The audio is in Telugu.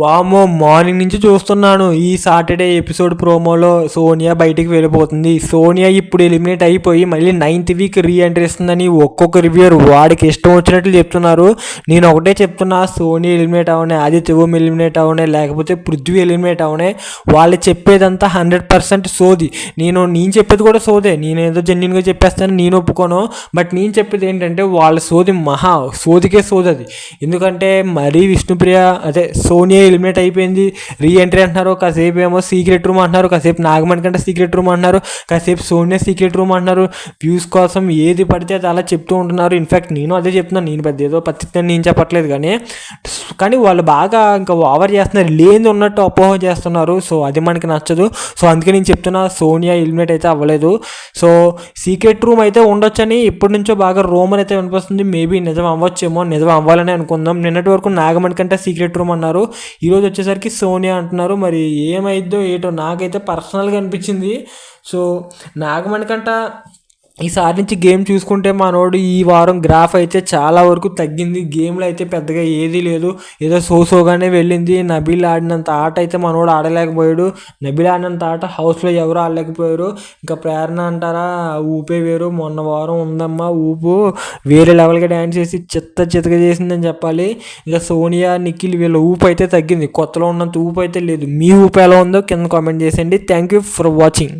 వామో మార్నింగ్ నుంచి చూస్తున్నాను. ఈ సాటర్డే ఎపిసోడ్ ప్రోమోలో సోనియా బయటికి వెళ్ళిపోతుంది. సోనియా ఇప్పుడు ఎలిమినేట్ అయిపోయి మళ్ళీ నైన్త్ వీక్ రీ ఎంట్రీ ఇస్తుందని ఒక్కొక్క రివ్యూర్ వాడికి ఇష్టం వచ్చినట్లు చెప్తున్నారు. నేను ఒకటే చెప్తున్నా సోనియా ఎలిమినేట్ అవనే ఆదిత్య ఓం ఎలిమినేట్ అవనే లేకపోతే పృథ్వీ ఎలిమినేట్ అవనే. వాళ్ళు చెప్పేదంతా హండ్రెడ్ పర్సెంట్ సోది. నేను నేను చెప్పేది కూడా సోదే. నేను ఏదో జెన్యున్గా చెప్పేస్తాను నేను ఒప్పుకోను. బట్ నేను చెప్పేది ఏంటంటే వాళ్ళ సోది మహా సోదికే సోది అది ఎందుకంటే మరీ విష్ణుప్రియ అదే సోనియా ఎలిమినేట్ అయిపోయింది. రీ ఎంట్రీ అంటున్నారు కాసేపు ఏమో సీక్రెట్ రూమ్ అంటున్నారు కాసేపు నాగమణి కంటే సీక్రెట్ రూమ్ అంటున్నారు కాసేపు సోనియా సీక్రెట్ రూమ్ అంటున్నారు. వ్యూస్ కోసం ఏది పడితే అది అలా చెప్తూ ఉంటున్నారు. ఇన్ఫాక్ట్ నేను అదే చెప్తున్నాను. నేను పెద్ద ఏదో పత్తి నేను చెప్పట్లేదు కానీ కానీ వాళ్ళు బాగా ఇంకా ఓవర్ చేస్తున్నారు. లేని ఉన్నట్టు అపోహ చేస్తున్నారు. సో అది మనకి నచ్చదు. సో అందుకే నేను చెప్తున్నా సోనియా ఎలిమినేట్ అయితే అవ్వలేదు. సో సీక్రెట్ రూమ్ అయితే ఉండొచ్చని ఇప్పటి నుంచో బాగా రోమన్ అయితే వినిపిస్తుంది. మేబీ నిజం అవ్వచ్చేమో నిజం అవ్వాలని అనుకుందాం. నిన్నటి వరకు నాగమణి కంటే సీక్రెట్ రూమ్ అన్నారు. ఈరోజు వచ్చేసరికి సోనియా అంటున్నారు. మరి ఏమైద్దో ఏటో నాకైతే పర్సనల్గా అనిపించింది. సో నాగమణి కంట ఈసారి నుంచి గేమ్ చూసుకుంటే మనోడు ఈ వారం గ్రాఫ్ అయితే చాలా వరకు తగ్గింది. గేమ్లో అయితే పెద్దగా ఏదీ లేదు. ఏదో సోసోగానే వెళ్ళింది. నబీల్ ఆడినంత ఆట అయితే మనోడు ఆడలేకపోయాడు. నబీల్ ఆడినంత ఆట హౌస్లో ఎవరు ఆడలేకపోయారు. ఇంకా ప్రేరణ అంటారా? ఊపే వేరు. మొన్న వారం ఉందమ్మా ఊపు. వేరే లెవెల్గా డ్యాన్స్ చేసి చిత్త చితక చేసిందని చెప్పాలి. ఇంకా సోనియా నిఖిల్ వీళ్ళ ఊపు అయితే తగ్గింది. కొత్తలో ఉన్నంత ఊపు అయితే లేదు. మీ ఊపు ఎలా ఉందో కింద కామెంట్ చేసేయండి. Thank you for watching.